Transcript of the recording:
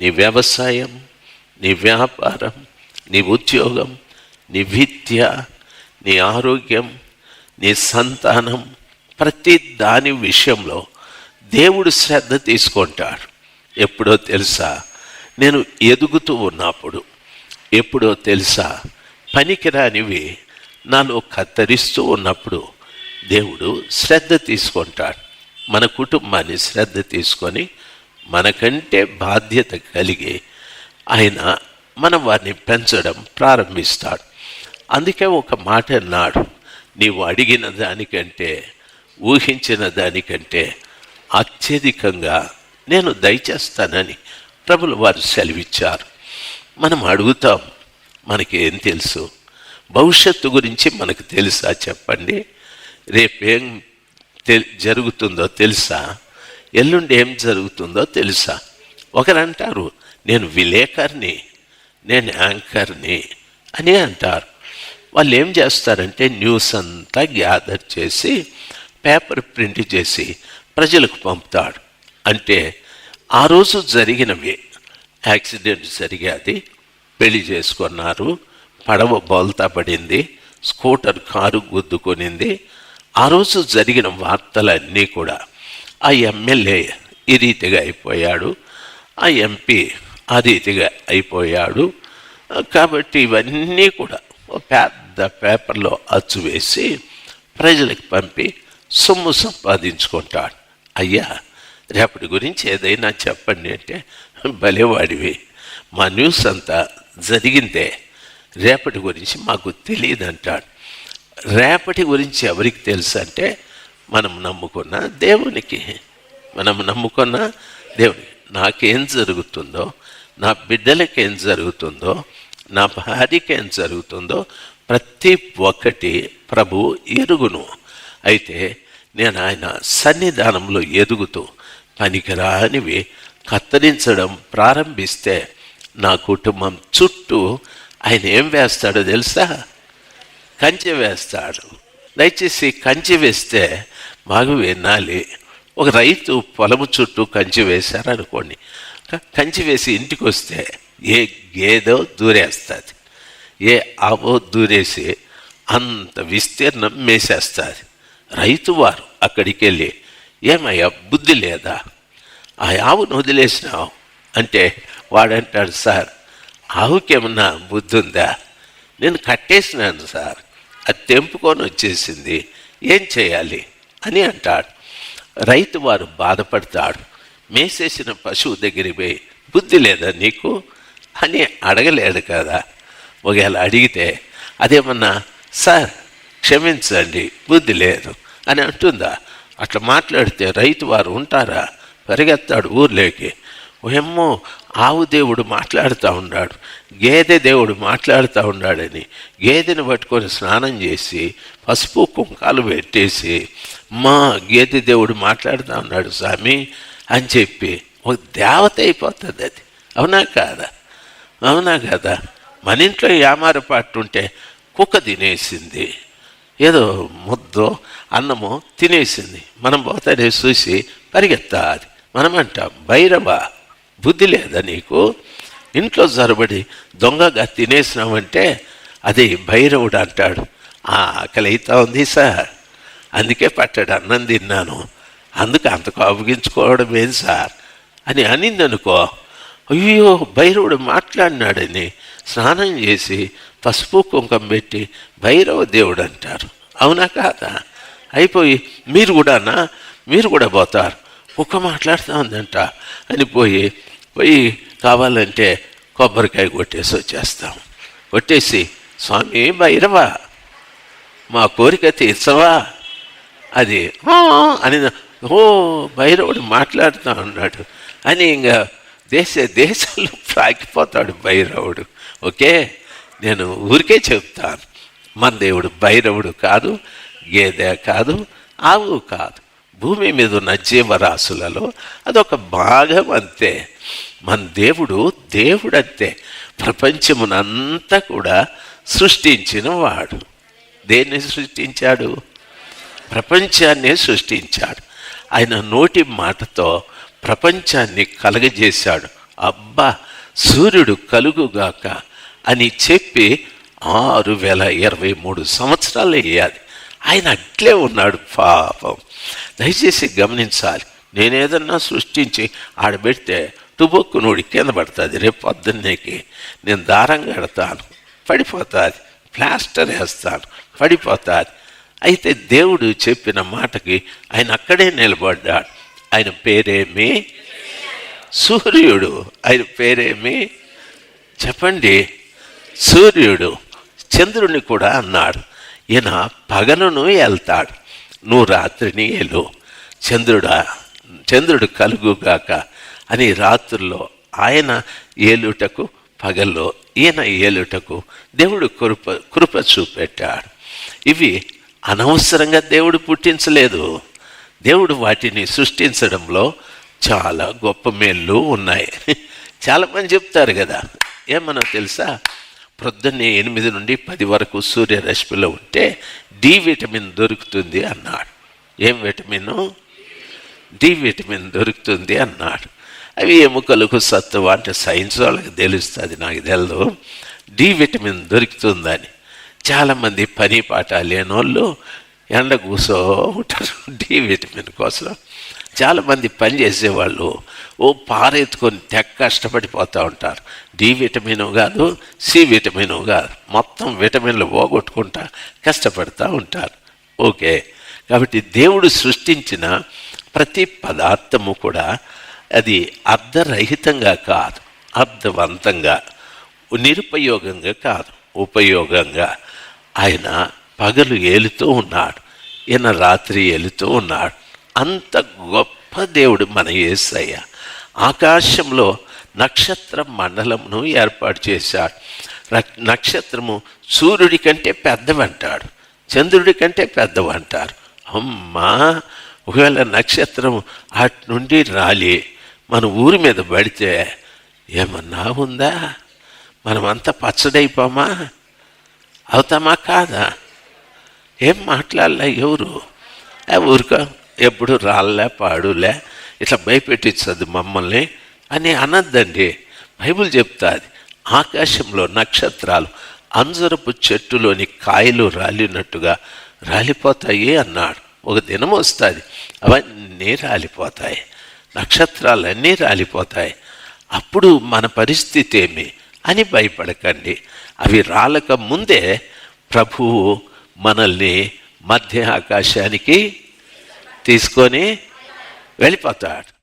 నీ వ్యవసాయం నీ వ్యాపారం నీ ఉద్యోగం నీ విద్య నీ ఆరోగ్యం నీ సంతానం ప్రతి దాని విషయంలో దేవుడు శ్రద్ధ తీసుకుంటాడు. ఎప్పుడో తెలుసా? నేను ఎదుగుతూ ఉన్నప్పుడు ఎప్పుడో తెలుసా? పనికిరానివి నాలో కత్తరిస్తూ ఉన్నప్పుడు దేవుడు శ్రద్ధ తీసుకుంటాడు. మన కుటుంబాన్ని శ్రద్ధ తీసుకొని మనకంటే బాధ్యత కలిగి ఆయన మనం వారిని పెంచడం ప్రారంభిస్తాడు. అందుకే ఒక మాట అన్నాడు నీవు అడిగిన దానికంటే ఊహించిన దానికంటే అత్యధికంగా నేను దయచేస్తానని ప్రభులు వారు సెలవిచ్చారు. మనం అడుగుతాం మనకి ఏం తెలుసు? భవిష్యత్తు గురించి మనకు తెలుసా చెప్పండి? రేపేం తె జరుగుతుందో తెలుసా? ఎల్లుండి ఏం జరుగుతుందో తెలుసా? ఒకరంటారు నేను విలేకర్ని నేను యాంకర్ని అని అంటారు. వాళ్ళు ఏం చేస్తారంటే న్యూస్ అంతా గ్యాదర్ చేసి పేపర్ ప్రింట్ చేసి ప్రజలకు పంపుతాడు. అంటే ఆ రోజు జరిగినవి. యాక్సిడెంట్ జరిగాది. పెళ్ళి చేసుకున్నారు. పడవ బోల్తా పడింది. స్కూటర్ కారు గుద్దుకొనింది. ఆ రోజు జరిగిన వార్తలన్నీ కూడా ఆ ఎమ్మెల్యే ఈ రీతిగా అయిపోయాడు. ఆ ఎంపీ ఆ రీతిగా అయిపోయాడు. కాబట్టి ఇవన్నీ కూడా ఒక పెద్ద పేపర్లో అచ్చు వేసి ప్రజలకు పంపి సొమ్ము సంపాదించుకుంటాడు. అయ్యా రేపటి గురించి ఏదైనా చెప్పండి అంటే భలేవాడివి. మా న్యూస్ అంతా జరిగిందే. రేపటి గురించి మాకు తెలియదు అంటాడు రేపటి గురించి ఎవరికి తెలుసు అంటే మనం నమ్ముకున్న దేవునికి. మనం నమ్ముకున్న దేవునికి నాకేం జరుగుతుందో నా బిడ్డలకి ఏం జరుగుతుందో నా భార్యకి ఏం జరుగుతుందో ప్రతి ఒక్కటి ప్రభు ఎరుగును. అయితే నేను ఆయన సన్నిధానంలో ఎదుగుతూ పనికిరానివి కత్తిరించడం ప్రారంభిస్తే నా కుటుంబం చుట్టూ ఆయన ఏం వేస్తాడో తెలుసా? కంచె వేస్తాడు. దయచేసి కంచె వేస్తే బాగా వినాలి ఒక రైతు పొలము చుట్టూ కంచి వేశారు అనుకోండి కంచి వేసి ఇంటికి వస్తే ఏ గేదో దూరేస్తుంది. ఏ ఆవో దూరేసి అంత విస్తీర్ణం మేసేస్తుంది. రైతు వారు అక్కడికి వెళ్ళి ఏమయ్యా బుద్ధి లేదా? ఆ ఆవును వదిలేసినావు? అంటే వాడంటాడు సార్ ఆవుకేమన్నా బుద్ధి ఉందా నేను కట్టేసినాను సార్. అది తెంపుకొని వచ్చేసింది. ఏం చేయాలి? అని అంటాడు. రైతు వారు బాధపడతాడు. మేసేసిన పశువు దగ్గరికి పోయి బుద్ధి లేదా నీకు? అని అడగలేడు కదా. ఒకవేళ అడిగితే అదేమన్నా సార్ క్షమించండి బుద్ధి లేదు అని అంటుందా. అట్లా మాట్లాడితే రైతు వారు ఉంటారా? పరిగెత్తాడు ఊర్లోకి. ఓయమ్మో ఆవు దేవుడు మాట్లాడుతూ ఉన్నాడు. గేదె దేవుడు మాట్లాడుతూ ఉన్నాడని గేదెని పట్టుకొని స్నానం చేసి పసుపు కుంకాలు పెట్టేసి మా గేదె దేవుడు మాట్లాడుతూ ఉన్నాడు స్వామి అని చెప్పి ఒక దేవత అయిపోతుంది అది. అవునా కాదా? అవునా కదా? మన ఇంట్లో యామార పాటు ఉంటే కుక్క తినేసింది. ఏదో ముద్దో అన్నమో తినేసింది. మనం పోతానే చూసి పరిగెత్తా అది మనం భైరవ బుద్ధి లేదా నీకు? ఇంట్లో జరబడి దొంగగా తినేసినామంటే అది భైరవుడు అంటాడు. ఆకలి అవుతా ఉంది సార్. అందుకే పట్టాడు అన్నం తిన్నాను. అందుకు అంత కోపగించుకోవడం ఏం సార్? అని అనిందనుకో అయ్యో భైరవుడు మాట్లాడినాడని స్నానం చేసి పసుపు కుంకం పెట్టి భైరవ దేవుడు అంటారు. అవునా కాదా? అయిపోయి మీరు కూడానా? మీరు కూడా పోతారు. కుక్క మాట్లాడుతూ ఉందంట. అని పోయి పోయి కావాలంటే కొబ్బరికాయ కొట్టేసి వచ్చేస్తాం. కొట్టేసి స్వామి భైరవ మా కోరిక తీర్చవా? అది అని ఓ భైరవుడు మాట్లాడుతూ ఉన్నాడు. అని ఇంకా దేశ దేశంలో ప్రాగిపోతాడు భైరవుడు. ఓకే? నేను ఊరికే చెప్తాను. మన దేవుడు భైరవుడు కాదు గేదె కాదు ఆవు కాదు. భూమి మీద ఉన్న జీవరాశులలో అదొక భాగం అంతే. మన దేవుడు దేవుడు అంతే ప్రపంచమునంతా కూడా సృష్టించిన వాడు దేన్ని సృష్టించాడు? ప్రపంచాన్ని సృష్టించాడు. ఆయన నోటి మాటతో ప్రపంచాన్ని కలగజేశాడు. అబ్బా సూర్యుడు కలుగుగాక అని చెప్పి ఆరు వేల ఇరవై మూడు సంవత్సరాలు వేయాలి ఆయన అట్లే ఉన్నాడు పాపం. దయచేసి గమనించాలి. నేనేదన్నా సృష్టించి ఆడబెడితే తుబొక్కు నూడి కింద పడుతుంది. రేపు పొద్దున్నేకి నేను దారం కడతాను. పడిపోతుంది. ప్లాస్టర్ వేస్తాను. పడిపోతుంది. అయితే దేవుడు చెప్పిన మాటకి ఆయన అక్కడే నిలబడ్డాడు. ఆయన పేరేమి? సూర్యుడు. ఆయన పేరేమి? చెప్పండి. సూర్యుడు. చంద్రుని కూడా అన్నాడు. ఈయన పగలును వెళ్తాడు నువ్వు రాత్రిని వెళ్ళు చంద్రుడా చంద్రుడు కలుగుగాక అని రాత్రుల్లో ఆయన ఏలుటకు పగల్లో ఈయన ఏలుటకు దేవుడు కృప కృప చూపెట్టాడు. ఇవి అనవసరంగా దేవుడు పుట్టించలేదు. దేవుడు వాటిని సృష్టించడంలో చాలా గొప్ప మేళ్ళు ఉన్నాయి. చాలామంది చెప్తారు కదా ఏమన్నా తెలుసా? ప్రొద్దున్నే ఎనిమిది నుండి పది వరకు సూర్యరశ్మిలో ఉంటే డి విటమిన్ దొరుకుతుంది అన్నాడు. ఏం విటమిన్? డి విటమిన్ దొరుకుతుంది అన్నాడు. అవి ఎముకలకు సత్తువ అంటే సైన్స్ వాళ్ళకి తెలుస్తుంది నాకు తెలియదు డి విటమిన్ దొరుకుతుందని. చాలామంది పని పాట లేనోళ్ళు ఎండ కూసో ఉంటారు డి విటమిన్ కోసం. చాలామంది పని చేసేవాళ్ళు ఓ పారెత్తుకొని తెగ కష్టపడిపోతూ ఉంటారు. డి విటమిన్ కాదు సి విటమిన్ కాదు. మొత్తం విటమిన్లు పోగొట్టుకుంటా కష్టపడుతూ ఉంటారు. ఓకే. కాబట్టి దేవుడు సృష్టించిన ప్రతి పదార్థము కూడా అది అర్ధరహితంగా కాదు అర్థవంతంగా నిరుపయోగంగా కాదు ఉపయోగంగా ఆయన పగలు ఏలుతూ ఉన్నాడు ఈయన రాత్రి ఏలుతూ ఉన్నాడు. అంత గొప్ప దేవుడు మన యేసయ్య ఆకాశంలో నక్షత్ర మండలమును ఏర్పాటు చేశాడు. నక్షత్రము సూర్యుడి కంటే పెద్దవంటాడు చంద్రుడి కంటే పెద్దవంటారు. అమ్మా ఒకవేళ నక్షత్రం అటు నుండి రాలి మన ఊరి మీద పడితే ఏమన్నా ఉందా? మనమంతా పచ్చడైపోమా? అవుతామా కాదా? ఏం మాట్లాడలే ఎవరు? ఊరిక ఊరుకో ఎప్పుడు రాళ్ళే పాడులే ఇట్లా భయపెట్టించదు మమ్మల్ని అని అనద్దండి. బైబిల్ చెప్తాది ఆకాశంలో నక్షత్రాలు అంజరపు చెట్టులోని కాయలు రాలినట్టుగా రాలిపోతాయి అన్నాడు. ఒక దినం వస్తుంది అవన్నీ రాలిపోతాయి నక్షత్రాలన్నీ రాలిపోతాయి. అప్పుడు మన పరిస్థితి ఏమి? అని భయపడకండి. అవి రాలక ముందే ప్రభువు మనల్ని మధ్య ఆకాశానికి తీసుకొని వెళ్ళిపోతాడు.